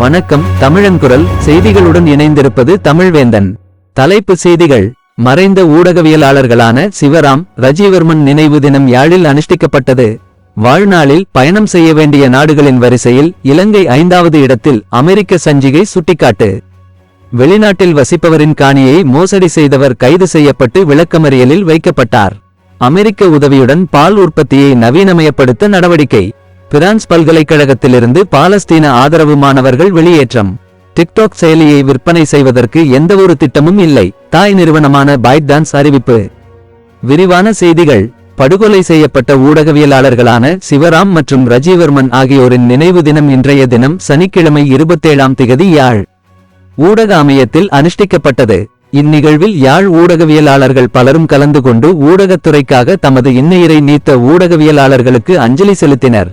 வணக்கம் தமிழன்குரல் செய்திகளுடன் இணைந்திருப்பது தமிழ்வேந்தன். தலைப்பு செய்திகள். மறைந்த ஊடகவியலாளர்களான சிவராம் ரஜீவர்மன் நினைவு தினம் யாழில் அனுஷ்டிக்கப்பட்டது. வாழ்நாளில் பயணம் செய்ய வேண்டிய நாடுகளின் வரிசையில் இலங்கை ஐந்தாவது இடத்தில் அமெரிக்க சஞ்சிகை சுட்டிக்காட்டு. வெளிநாட்டில் வசிப்பவரின் காணியை மோசடி செய்தவர் கைது செய்யப்பட்டு விளக்கமறியலில் வைக்கப்பட்டார். அமெரிக்க உதவியுடன் பால் உற்பத்தியை நவீனமயப்படுத்த நடவடிக்கை. பிரான்ஸ் பல்கலைக்கழகத்திலிருந்து பாலஸ்தீன ஆதரவு மாணவர்கள் வெளியேற்றம். டிக்டாக் செயலியை விற்பனை செய்வதற்கு எந்தவொரு திட்டமும் இல்லை தாய் நிறுவனமான பைட்டான்ஸ் அறிவிப்பு. விரிவான செய்திகள். படுகொலை செய்யப்பட்ட ஊடகவியலாளர்களான சிவராம் மற்றும் ரஜீவர்மன் ஆகியோரின் நினைவு தினம் இன்றைய தினம் சனிக்கிழமை இருபத்தேழாம் திகதி யாழ். ஊடக அமையத்தில் அனுஷ்டிக்கப்பட்டது. இந்நிகழ்வில் யாழ் ஊடகவியலாளர்கள் பலரும் கலந்து கொண்டு ஊடகத்துறைக்காக தமது இன்னுயிரை நீத்த ஊடகவியலாளர்களுக்கு அஞ்சலி செலுத்தினர்.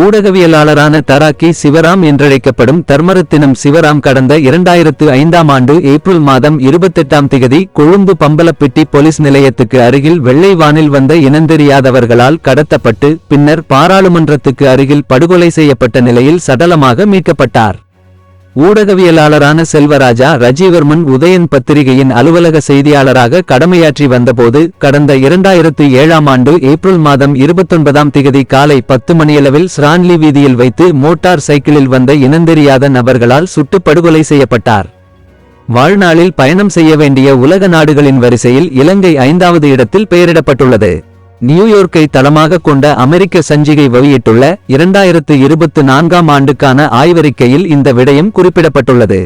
ஊடகவியலாளரான தராக்கி சிவராம் என்றழைக்கப்படும் தர்மரத்தினம் சிவராம் கடந்த இரண்டாயிரத்து ஐந்தாம் ஆண்டு ஏப்ரல் மாதம் இருபத்தெட்டாம் திகதி கொழும்பு பம்பலப்பிட்டி போலீஸ் நிலையத்துக்கு அருகில் வெள்ளை வானில் வந்த இனந்தெரியாதவர்களால் கடத்தப்பட்டு பின்னர் பாராளுமன்றத்துக்கு அருகில் படுகொலை செய்யப்பட்ட நிலையில் சடலமாக மீட்கப்பட்டார். ஊடகவியலாளரான செல்வராஜா ரஜீவர்மன் உதயன் பத்திரிகையின் அலுவலக செய்தியாளராக கடமையாற்றி வந்தபோது கடந்த இரண்டாயிரத்து ஏழாம் ஆண்டு ஏப்ரல் மாதம் இருபத்தொன்பதாம் திகதி காலை பத்து மணியளவில் ஸ்ரான்லி வீதியில் வைத்து மோட்டார் சைக்கிளில் வந்த இனந்தெரியாத நபர்களால் சுட்டு படுகொலை செய்யப்பட்டார். வாழ்நாளில் பயணம் செய்ய வேண்டிய உலக நாடுகளின் வரிசையில் இலங்கை ஐந்தாவது இடத்தில் பெயரிடப்பட்டுள்ளது. நியூயோர்க்கை தளமாக கொண்ட அமெரிக்க சஞ்சிகை வெளியிட்டுள்ள இரண்டாயிரத்து இருபத்து நான்காம் ஆண்டுக்கான ஆய்வறிக்கையில் இந்த விடயம் குறிப்பிடப்பட்டுள்ளது.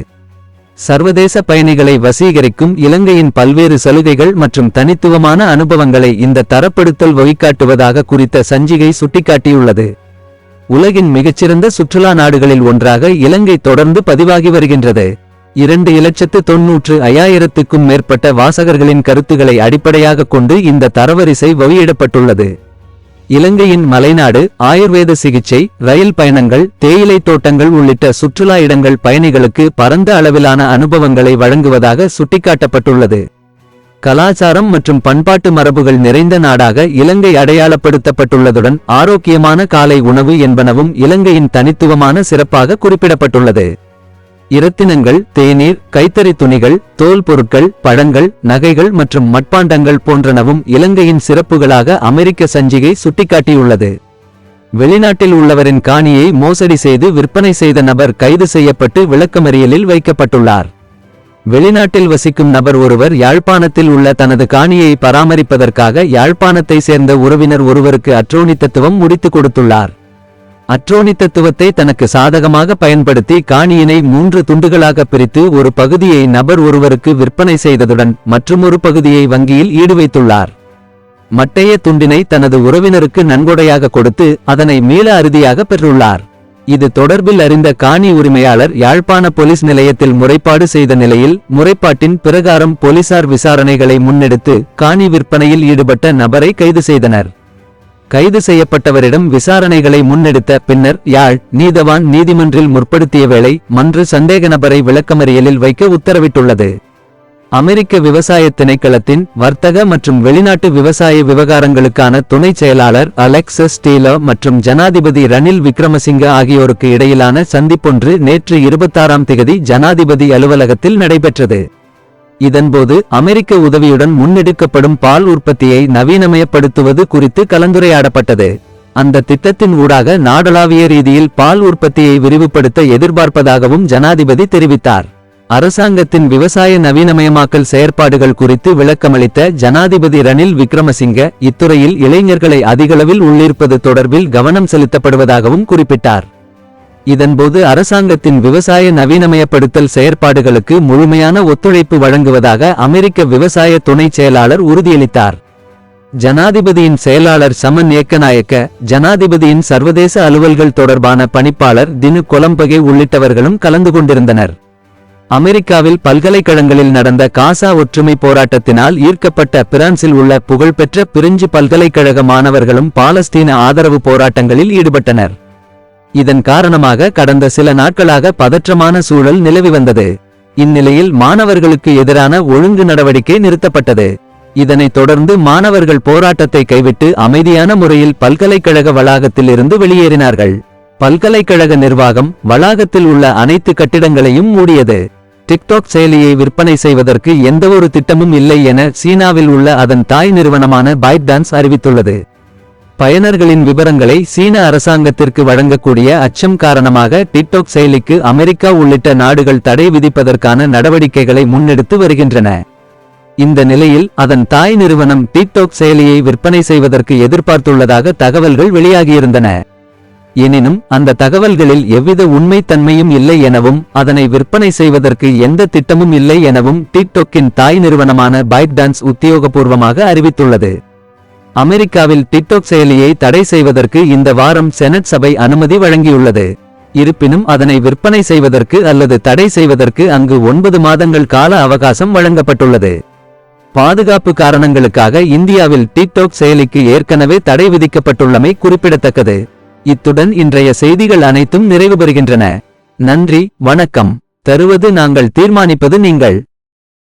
சர்வதேச பயணிகளை வசீகரிக்கும் இலங்கையின் பல்வேறு சலுகைகள் மற்றும் தனித்துவமான அனுபவங்களை இந்த தரப்படுத்தல் வழிகாட்டுவதாக குறித்த சஞ்சிகை சுட்டிக்காட்டியுள்ளது. உலகின் மிகச்சிறந்த சுற்றுலா நாடுகளில் ஒன்றாக இலங்கை தொடர்ந்து பதிவாகி வருகின்றது. இரண்டு இலட்சத்து தொன்னூற்று ஐயாயிரத்துக்கும் மேற்பட்ட வாசகர்களின் கருத்துக்களை அடிப்படையாக கொண்டு இந்த தரவரிசை வெளியிடப்பட்டுள்ளது. இலங்கையின் மலைநாடு ஆயுர்வேத சிகிச்சை ரயில் பயணங்கள் தேயிலை தோட்டங்கள் உள்ளிட்ட சுற்றுலா இடங்கள் பயணிகளுக்கு பரந்த அளவிலான அனுபவங்களை வழங்குவதாக சுட்டிக்காட்டப்பட்டுள்ளது. கலாச்சாரம் மற்றும் பண்பாட்டு மரபுகள் நிறைந்த நாடாக இலங்கை அடையாளப்படுத்தப்பட்டுள்ளதுடன் ஆரோக்கியமான காலை உணவு என்பனவும் இலங்கையின் தனித்துவமான சிறப்பாக குறிப்பிடப்பட்டுள்ளது. இரத்தினங்கள் தேநீர் கைத்தறி துணிகள் தோல் பொருட்கள் பழங்கள் நகைகள் மற்றும் மட்பாண்டங்கள் போன்றனவும் இலங்கையின் சிறப்புகளாக அமெரிக்க சஞ்சிகை சுட்டிக்காட்டியுள்ளது. வெளிநாட்டில் உள்ளவரின் காணியை மோசடி செய்து விற்பனை செய்த நபர் கைது செய்யப்பட்டு விளக்கமறியலில் வைக்கப்பட்டுள்ளார். வெளிநாட்டில் வசிக்கும் நபர் ஒருவர் யாழ்ப்பாணத்தில் உள்ள தனது காணியை பராமரிப்பதற்காக யாழ்ப்பாணத்தை சேர்ந்த உறவினர் ஒருவருக்கு அற்றோணி தத்துவம் முடித்துக் கொடுத்துள்ளார். அட்ரோனி தத்துவத்தை தனக்கு சாதகமாக பயன்படுத்தி காணியினை மூன்று துண்டுகளாக பிரித்து ஒரு பகுதியை நபர் ஒருவருக்கு விற்பனை செய்ததுடன் மற்றுமொரு பகுதியை வங்கியில் ஈடுவைத்துள்ளார். மட்டைய துண்டினை தனது உறவினருக்கு நன்கொடையாக கொடுத்து அதனை மீள அறுதியாக பெற்றுள்ளார். இது தொடர்பில் அறிந்த காணி உரிமையாளர் யாழ்ப்பாண போலீஸ் நிலையத்தில் முறைப்பாடு செய்த நிலையில் முறைப்பாட்டின் பிரகாரம் போலீசார் விசாரணைகளை முன்னெடுத்து காணி விற்பனையில் ஈடுபட்ட நபரை கைது செய்தனர். கைது செய்யப்பட்டவரிடம் விசாரணைகளை முன்னெடுத்த பின்னர் யாழ் நீதவான் நீதிமன்றில் முற்படுத்திய வேளை மன்று சந்தேக நபரை விளக்கமறியலில் வைக்க உத்தரவிட்டுள்ளது. அமெரிக்க விவசாய திணைக்களத்தின் வர்த்தக மற்றும் வெளிநாட்டு விவசாய விவகாரங்களுக்கான துணை செயலாளர் அலெக்சஸ் டீலர் மற்றும் ஜனாதிபதி ரணில் விக்ரமசிங்க ஆகியோருக்கு இடையிலான சந்திப்பொன்று நேற்று இருபத்தாறாம் திகதி ஜனாதிபதி அலுவலகத்தில் நடைபெற்றது. இதன்போது அமெரிக்க உதவியுடன் முன்னெடுக்கப்படும் பால் உற்பத்தியை நவீனமயப்படுத்துவது குறித்து கலந்துரையாடப்பட்டது. அந்த திட்டத்தின் ஊடாக நாடளாவிய ரீதியில் பால் உற்பத்தியை விரிவுபடுத்த எதிர்பார்ப்பதாகவும் ஜனாதிபதி தெரிவித்தார். அரசாங்கத்தின் விவசாய நவீனமயமாக்கல் செயற்பாடுகள் குறித்து விளக்கமளித்த ஜனாதிபதி ரணில் விக்ரமசிங்க இத்துறையில் இளைஞர்களை அதிகளவில் உள்ளிருப்பது தொடர்பில் கவனம் செலுத்தப்படுவதாகவும் குறிப்பிட்டார். இதன்போது அரசாங்கத்தின் விவசாய நவீனமயப்படுத்தல் செயற்பாடுகளுக்கு முழுமையான ஒத்துழைப்பு வழங்குவதாக அமெரிக்க விவசாய துணை செயலாளர் உறுதியளித்தார். ஜனாதிபதியின் செயலாளர் சமன் ஏக்கநாயக்க ஜனாதிபதியின் சர்வதேச அலுவல்கள் தொடர்பான பணிப்பாளர் தினு கொலம்பகே உள்ளிட்டவர்களும் கலந்து கொண்டிருந்தனர். அமெரிக்காவில் பல்கலைக்கழகங்களில் நடந்த காசா ஒற்றுமை போராட்டத்தினால் ஈர்க்கப்பட்ட பிரான்சில் உள்ள புகழ்பெற்ற பிரிஞ்சு பல்கலைக்கழக மாணவர்களும் பாலஸ்தீன ஆதரவு போராட்டங்களில் ஈடுபட்டனர். இதன் காரணமாக கடந்த சில நாட்களாக பதற்றமான சூழல் நிலவி வந்தது. இந்நிலையில் மாணவர்களுக்கு எதிரான ஒழுங்கு நடவடிக்கை நிறுத்தப்பட்டது. இதனைத் தொடர்ந்து மாணவர்கள் போராட்டத்தை கைவிட்டு அமைதியான முறையில் பல்கலைக்கழக வளாகத்தில் இருந்து வெளியேறினார்கள். பல்கலைக்கழக நிர்வாகம் வளாகத்தில் உள்ள அனைத்து கட்டிடங்களையும் மூடியது. டிக்டாக் செயலியை விற்பனை செய்வதற்கு எந்தவொரு திட்டமும் இல்லை என சீனாவில் உள்ள அதன் தாய் நிறுவனமான பைட்டான்ஸ் அறிவித்துள்ளது. பயனர்களின் விவரங்களை சீன அரசாங்கத்திற்கு வழங்கக்கூடிய அச்சம் காரணமாக டிக்டாக் செயலிக்கு அமெரிக்கா உள்ளிட்ட நாடுகள் தடை விதிப்பதற்கான நடவடிக்கைகளை முன்னெடுத்து வருகின்றன. இந்த நிலையில் அதன் தாய் நிறுவனம் டிக்டாக் செயலியை விற்பனை செய்வதற்கு எதிர்பார்த்துள்ளதாக தகவல்கள் வெளியாகியிருந்தன. எனினும் அந்த தகவல்களில் எவ்வித உண்மைத்தன்மையும் இல்லை எனவும் அதனை விற்பனை செய்வதற்கு எந்த திட்டமும் இல்லை எனவும் டிக்டாக்கின் தாய் நிறுவனமான பைட்டான்ஸ் உத்தியோகபூர்வமாக அறிவித்துள்ளது. அமெரிக்காவில் டிக்டாக் செயலியை தடை செய்வதற்கு இந்த வாரம் செனட் சபை அனுமதி வழங்கியுள்ளது. இருப்பினும் அதனை விற்பனை செய்வதற்கு அல்லது தடை செய்வதற்கு அங்கு ஒன்பது மாதங்கள் கால அவகாசம் வழங்கப்பட்டுள்ளது. பாதுகாப்பு காரணங்களுக்காக இந்தியாவில் டிக்டாக் செயலிக்கு ஏற்கனவே தடை விதிக்கப்பட்டுள்ளமை குறிப்பிடத்தக்கது. இத்துடன் இன்றைய செய்திகள் அனைத்தும் நிறைவு பெறுகின்றன நன்றி வணக்கம். தருவது நாங்கள் தீர்மானிப்பது நீங்கள்.